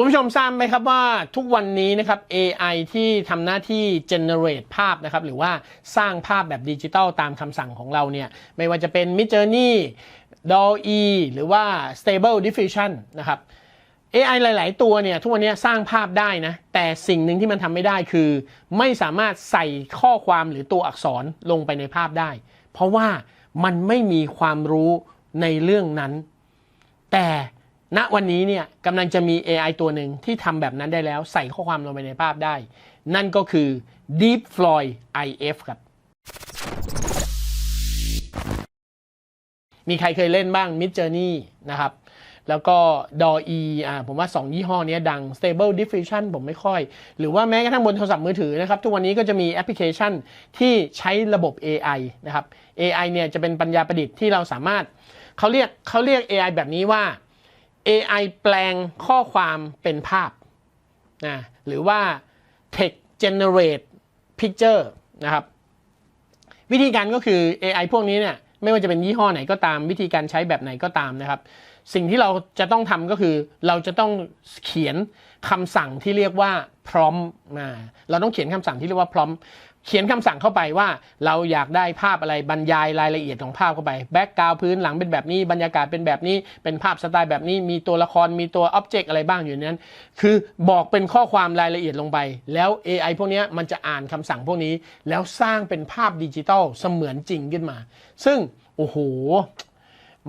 คุณผู้ชมทราบไหมครับว่าทุกวันนี้นะครับ AI ที่ทำหน้าที่ generate ภาพนะครับหรือว่าสร้างภาพแบบดิจิตอลตามคำสั่งของเราเนี่ยไม่ว่าจะเป็น Midjourney DALL-E หรือว่า Stable Diffusion นะครับ AI หลาย ๆ ตัวเนี่ยทุกวันนี้สร้างภาพได้นะ แต่สิ่งหนึ่งที่มันทำไม่ได้คือ ไม่สามารถใส่ข้อความหรือตัวอักษรลงไปในภาพได้ เพราะว่ามันไม่มีความรู้ในเรื่องนั้น แต่ ณวันนี้เนี่ยกำลังจะมี AI ตัวหนึ่งที่ทำแบบนั้นได้แล้วใส่ข้อความลงไปในภาพได้ นั่นก็คือ Deep Floyd IF ครับ มีใครเคยเล่นบ้าง Mid Journey นะครับ แล้วก็ DALL-E อ่าผมว่า 2 ยี่ห้อนี้ดัง Stable Diffusion ผมไม่ค่อย หรือว่าแม้กระทั่งบนโทรศัพท์มือถือนะครับ ทุกวันนี้ก็จะมีแอปพลิเคชันที่ใช้ระบบ AI นะครับ AI เนี่ยจะเป็นปัญญาประดิษฐ์ที่เราสามารถเขาเรียกเขาเรียก AI แบบนี้ว่า AI แปลงข้อความเป็นภาพนะหรือว่า text generate picture นะครับ วิธีการก็คือ AI พวกนี้เนี่ยไม่ว่าจะเป็นยี่ห้อไหนก็ตามวิธีการใช้แบบไหนก็ตามนะครับ สิ่งที่เราจะต้องทำก็คือเราจะต้องเขียนคำสั่งที่เรียกว่า prompt มาเราต้องเขียนคำสั่งที่เรียกว่า prompt เขียนคำสั่งเข้าไปว่า เราอยากได้ภาพอะไรบรรยายรายละเอียดของภาพเข้าไปแบ็กกราวพื้นหลังเป็นแบบนี้บรรยากาศเป็นแบบนี้เป็นภาพสไตล์แบบนี้มีตัวละครมีตัวอ็อบเจกต์อะไรบ้างอยู่ในนั้น คือบอกเป็นข้อความรายละเอียดลงไป แล้ว AI พวกนี้มันจะอ่านคำสั่งพวกนี้ แล้วสร้างเป็นภาพดิจิตอลเสมือนจริงขึ้นมา ซึ่งโอ้โห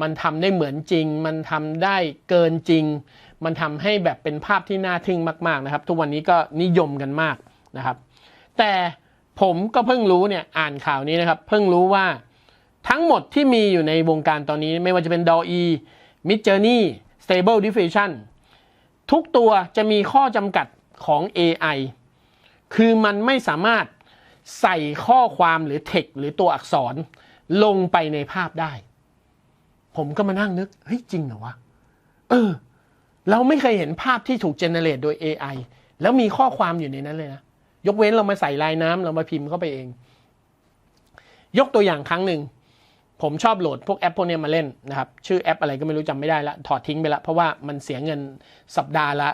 มันทำได้เหมือนจริง มันทำได้เกินจริง มันทำให้แบบเป็นภาพที่น่าทึ่งมาก ๆนะครับ ทุกวันนี้ก็นิยมกันมากนะครับ แต่ ผมก็เพิ่งรู้เนี่ยอ่านข่าวนี้นะครับ เพิ่งรู้ว่าทั้งหมดที่มีอยู่ในวงการตอนนี้ไม่ว่าจะเป็น DALL-E Midjourney Stable Diffusion ทุกตัวจะมีข้อจำกัดของ AI คือมันไม่สามารถใส่ข้อความหรือ text หรือตัวอักษรลงไปในภาพได้ ผมก็มานั่งนึก เฮ้ย จริงเหรอวะ เออ เราไม่เคยเห็นภาพที่ถูกเจเนเรตโดย AI แล้วมีข้อความอยู่ในนั้นเลยนะ ยกเว้นเรามาใส่ลายน้ำเรามาพิมพ์เข้าไปเอง ยกตัวอย่างครั้งหนึ่ง ผมชอบโหลดพวกแอปพวกนี้มาเล่นนะครับ ชื่อแอปอะไรก็ไม่รู้จำไม่ได้ละ ถอดทิ้งไปละเพราะว่ามันเสียเงินสัปดาห์ละ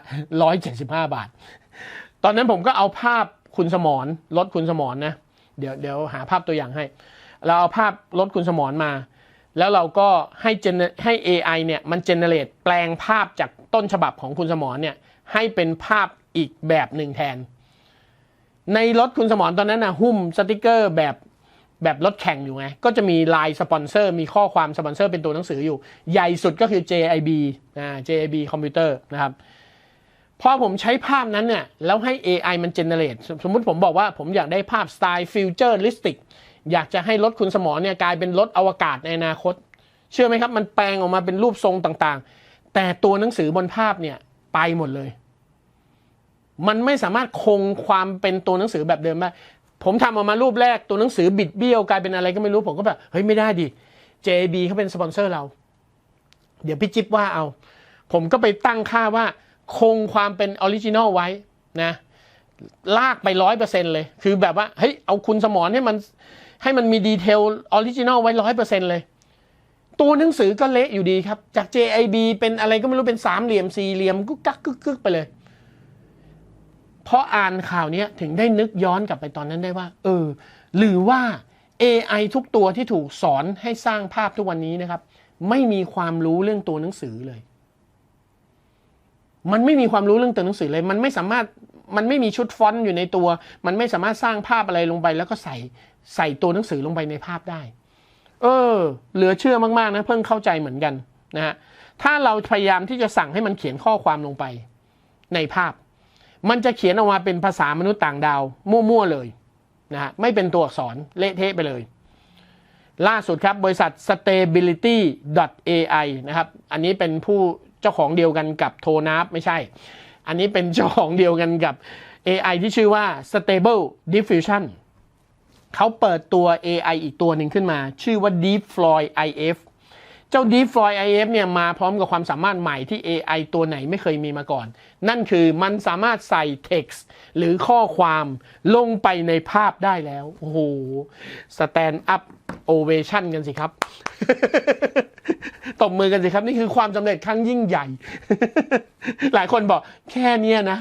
175 บาท ตอนนั้นผมก็เอาภาพคุณสมรรถคุณสมรนนะเดี๋ยวเดี๋ยวหาภาพตัวอย่างให้ เราเอาภาพรถคุณสมรมา แล้วเราก็ให้ gener- ให้ AI เนี่ยมัน generate แปลงภาพจากต้นฉบับของคุณสมรเนี่ยให้เป็นภาพอีกแบบหนึ่งแทน ในรถคุณสมรตอนนั้นนะหุ้มสติกเกอร์แบบแบบรถแข่งอยู่ไง ก็จะมีลายสปอนเซอร์ มีข้อความสปอนเซอร์เป็นตัวหนังสืออยู่ ใหญ่สุดก็คือ JIB อ่า JIB คอมพิวเตอร์นะครับ พอผมใช้ภาพนั้นเนี่ย แล้วให้ AI มัน generate สมสมมุติผมบอกว่าผมอยากได้ภาพสไตล์ฟิวเจอร์ลิสติก อยากจะให้รถคุณสมอเนี่ยกลายเป็นรถอวกาศในอนาคต เชื่อไหมครับ มันแปลงออกมาเป็นรูปทรงต่างๆ แต่ตัวหนังสือบนภาพเนี่ยไปหมดเลย มันไม่สามารถคงความเป็นตัวหนังสือแบบเดิมได้ผมทำออกมารูปแรกตัวหนังสือบิดเบี้ยวกลายเป็นอะไรก็ไม่รู้ผมก็แบบเฮ้ยไม่ได้ดิ JB เขาเป็นสปอนเซอร์เรา เดี๋ยวพี่จิ๊บว่าเอา ผมก็ไปตั้งค่าว่าคงความเป็นออริจินอลไว้นะ ลากไปร้อยเปอร์เซ็นเลย คือแบบว่าเฮ้ยเอาคุณสมรให้มันให้มันมีดีเทลออริจินอลไว้ร้อยเปอร์เซ็นเลย ตัวหนังสือก็เละอยู่ดีครับ จาก JIB เป็นอะไรก็ไม่รู้เป็นสามเหลี่ยมสี่เหลี่ยมกุ๊กกักกึกกึกไปเลย เพราะอ่านข่าวนี้ถึงได้นึกย้อนกลับไปตอนนั้นได้ว่า เออ หรือว่า AI ทุกตัวที่ถูกสอนให้สร้างภาพทุกวันนี้นะครับ ไม่มีความรู้เรื่องตัวหนังสือเลย มันไม่มีความรู้เรื่องตัวหนังสือเลย มันไม่สามารถมันไม่มีชุดฟอนต์อยู่ในตัว มันไม่สามารถสร้างภาพอะไรลงไป แล้วก็ใส่ใส่ตัวหนังสือลงไปในภาพได้ เออ เหลือเชื่อมากๆนะเพิ่งเข้าใจเหมือนกันนะฮะถ้าเราพยายามที่จะสั่งให้มันเขียนข้อความลงไปในภาพ มันจะเขียนออกมาเป็นภาษามนุษย์ต่างดาว มั่วๆเลยนะฮะไม่เป็นตัวอักษรเละเทะไปเลย ล่าสุดครับบริษัท stability.ai นะครับ อันนี้เป็นผู้เจ้าของเดียวกันกับโทนับไม่ใช่ อันนี้เป็นเจ้าของเดียวกันกับ AI ที่ชื่อว่า stable diffusion เขาเปิดตัว AI อีกตัวหนึ่งขึ้นมา ชื่อว่า Deep Floyd IF จ้า Deep Floyd IF เนี่ยมาพร้อมกับความสามารถใหม่ที่ AI ตัวไหนไม่เคยมีมาก่อน นั่นคือมันสามารถใส่ text หรือข้อความลงไปในภาพได้แล้ว โอ้โห stand up ovation กันสิครับ ตบมือกันสิครับ นี่คือความสำเร็จครั้งยิ่งใหญ่ หลายคนบอกแค่เนี้ยนะ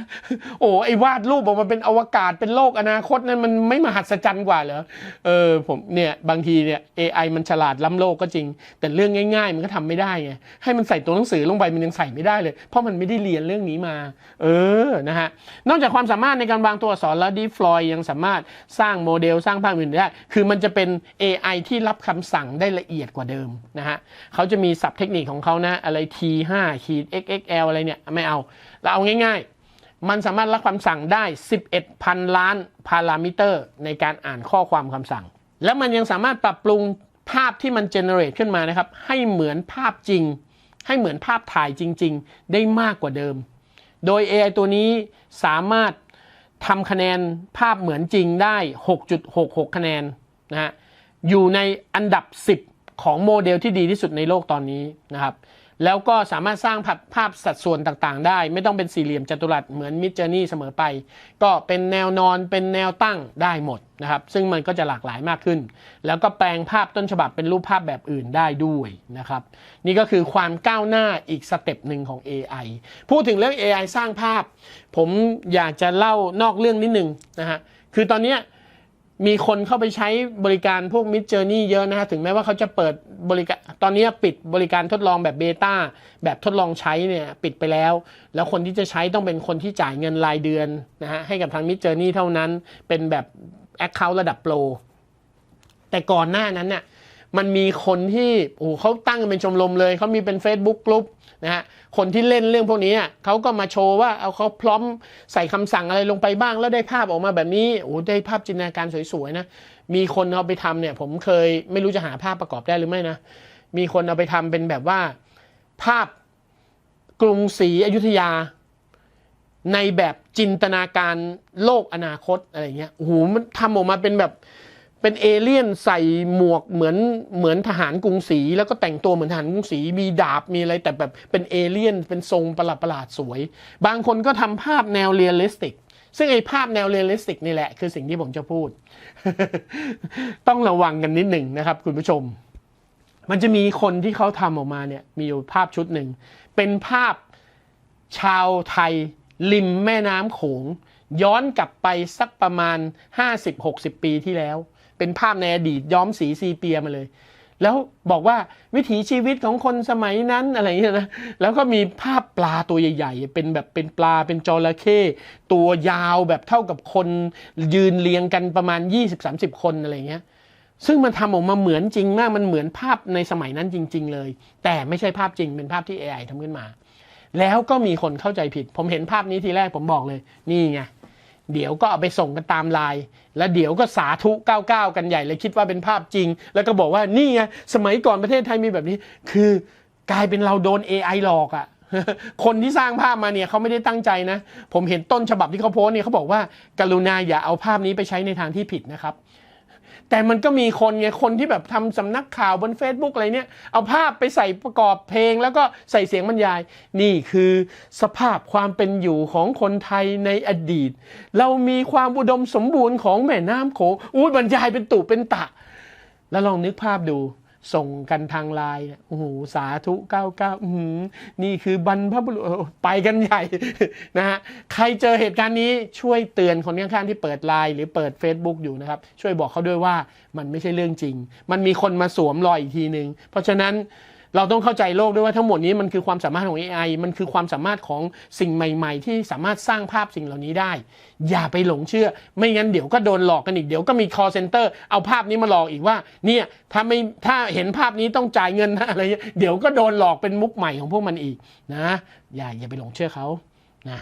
โอ้ไอวาดรูปออกมาเป็นอวกาศเป็นโลกอนาคตนั้นมันไม่มหัศจรรย์กว่าเหรอเออผมเนี่ยบางทีเนี่ย AI มันฉลาดล้ำโลกก็จริง แต่เรื่องง่าย ๆ มันก็ทำไม่ได้ไงให้มันใส่ตัวหนังสือลงไปมันยังใส่ไม่ได้เลย เพราะมันไม่ได้เรียนเรื่องนี้มา เออนะฮะนอกจากความสามารถในการวางตัวอักษรแล้วดีฟลอยยังสามารถสร้างโมเดลสร้างภาพอื่นได้ คือมันจะเป็น AI ที่รับคำสั่งได้ละเอียดกว่าเดิมนะฮะเขาจะมีศัพท์เทคนิคของเขานะอะไร T5 ขีด XXL อะไรเนี่ยไม่เอาเราเอาง่ายๆ มันสามารถรับคำสั่งได้ 11พันล้านพารามิเตอร์ ในการอ่านข้อความคำสั่ง แล้วมันยังสามารถปรับปรุงภาพที่มันเจเนเรตขึ้นมานะครับ ให้เหมือนภาพจริง ให้เหมือนภาพถ่ายจริง ๆ ได้มากกว่าเดิม โดย AI ตัวนี้สามารถทำคะแนนภาพเหมือนจริงได้ 6.66 คะแนนนะฮะ อยู่ในอันดับ 10 ของโมเดลที่ดีที่สุดในโลกตอนนี้นะครับ แล้วก็สามารถสร้างภาพภาพสัดส่วนต่างๆ ได้ ไม่ต้องเป็นสี่เหลี่ยมจัตุรัสเหมือนมิ d เจอร์นี่เสมอไป ก็เป็นแนวนอนเป็นแนวตั้งได้หมดนะครับ ซึ่งมันก็จะหลากหลายมากขึ้น แล้วก็แปลงภาพต้นฉบับเป็นรูปภาพแบบอื่นได้ด้วยนะครับ นี่ก็คือความก้าวหน้าอีกสเต็ปหนึ่งของ AI พูดถึงเรื่อง AI สร้างภาพ ผมอยากจะเล่านอกเรื่องนิดนึงนะฮะคือตอนเนี้ย มีคนเข้าไปใช้บริการพวก Mid Journey เยอะนะฮะถึงแม้ว่าเขาจะเปิดบริการตอนนี้ปิดบริการทดลองแบบเบต้าแบบทดลองใช้เนี่ยปิดไปแล้ว แล้วคนที่จะใช้ต้องเป็นคนที่จ่ายเงินรายเดือนนะฮะให้กับทาง Mid Journey เท่านั้น เป็นแบบ Account ระดับโปรแต่ก่อนหน้านั้นเนี่ย มันมีคนที่โอ้โหเขาตั้งกันเป็นชมรมเลยเขามีเป็น Facebook กลุ่มนะฮะคนที่เล่นเรื่องพวกนี้เขาก็มาโชว์ว่าเอาเขาพร้อมใส่คำสั่งอะไรลงไปบ้าง แล้วได้ภาพออกมาแบบนี้โอ้โหได้ภาพจินตนาการสวยๆนะมีคนเอาไปทำเนี่ยผมเคยไม่รู้จะหาภาพประกอบได้หรือไม่นะมีคนเอาไปทำเป็นแบบว่า ภาพกรุงศรีอยุธยา ในแบบจินตนาการโลกอนาคตอะไรเงี้ยโอ้โหมันทำออกมาเป็นแบบ เป็นเอเลี่ยนใส่หมวกเหมือนเหมือนทหารกรุงศรีแล้วก็แต่งตัวเหมือนทหารกรุงศรีมีดาบมีอะไรแต่แบบเป็นเอเลี่ยนเป็นทรงประหลาดประหลาดๆสวย บางคนก็ทำภาพแนวเรียลลิสติก ซึ่งไอ้ภาพแนวเรียลลิสติกนี่แหละคือสิ่งที่ผมจะพูด ต้องระวังกันนิดหนึ่งนะครับ คุณผู้ชม มันจะมีคนที่เขาทำออกมาเนี่ยมีอยู่ภาพชุดหนึ่งเป็นภาพชาวไทยริมแม่น้ำโขง ย้อนกลับไปสักประมาณ 50-60 ปีที่แล้ว เป็นภาพในอดีตย้อมสีซีเปียมาเลย แล้วบอกว่าวิถีชีวิตของคนสมัยนั้นอะไรอย่างเงี้ยนะแล้วก็มีภาพปลาตัวใหญ่ ๆ เป็นแบบเป็นปลาเป็นจระเข้ตัวยาวแบบเท่ากับคนยืนเรียงกันประมาณ 20-30 คนอะไรเงี้ยซึ่งมันทำออกมาเหมือนจริงมาก มันเหมือนภาพในสมัยนั้นจริง ๆ เลย แต่ไม่ใช่ภาพจริง เป็นภาพที่ AI ทำขึ้นมา แล้วก็มีคนเข้าใจผิด ผมเห็นภาพนี้ทีแรกผมบอกเลย นี่ไง เดี๋ยวก็เอาไปส่งกันตามไลน์แล้วเดี๋ยวก็สาธุ99กันใหญ่เลยคิดว่าเป็นภาพจริง แล้วก็บอกว่านี่ไงสมัยก่อนประเทศไทยมีแบบนี้ คือกลายเป็นเราโดน AI หลอกอะ่ะคนที่สร้างภาพมาเนี่ยเขาไม่ได้ตั้งใจนะ ผมเห็นต้นฉบับที่เขาโพสเนี่ยเขาบอกว่า กรุณาอย่าเอาภาพนี้ไปใช้ในทางที่ผิดนะครับ แต่มันก็มีคนไงคนที่แบบทำสำนักข่าวบน Facebook อะไรเนี่ย เอาภาพไปใส่ประกอบเพลง แล้วก็ใส่เสียงบรรยาย นี่คือสภาพความเป็นอยู่ของคนไทยในอดีต เรามีความอุดมสมบูรณ์ของแม่น้ำโขงอู้บรรยายเป็นตุเป็นตะ แล้วลองนึกภาพดู ส่งกันทางไลน์เนี่ยโอ้โหสาธุ99อื้อหือนี่คือบรรพบุรุษไปกันใหญ่นะฮะใครเจอเหตุการณ์นี้ช่วยเตือนคนข้างๆที่เปิดไลน์หรือเปิด Facebook อยู่นะครับ ช่วยบอกเขาด้วยว่ามันไม่ใช่เรื่องจริง มันมีคนมาสวมรอยอีกทีหนึ่งเพราะฉะนั้น เราต้องเข้าใจโลกด้วยว่าทั้งหมดนี้มันคือความสามารถของ AI มันคือความสามารถของสิ่งใหม่ ๆ ที่สามารถสร้างภาพสิ่งเหล่านี้ได้ อย่าไปหลงเชื่อ ไม่งั้นเดี๋ยวก็โดนหลอกกันอีกเดี๋ยวก็มี call center เอาภาพนี้มาหลอกอีกว่า เนี่ยถ้าไม่ถ้าเห็นภาพนี้ต้องจ่ายเงินนะอะไรเงี้ยเดี๋ยวก็โดนหลอกเป็นมุกใหม่ของพวกมันอีกนะ อย่าอย่าไปหลงเชื่อเขานะ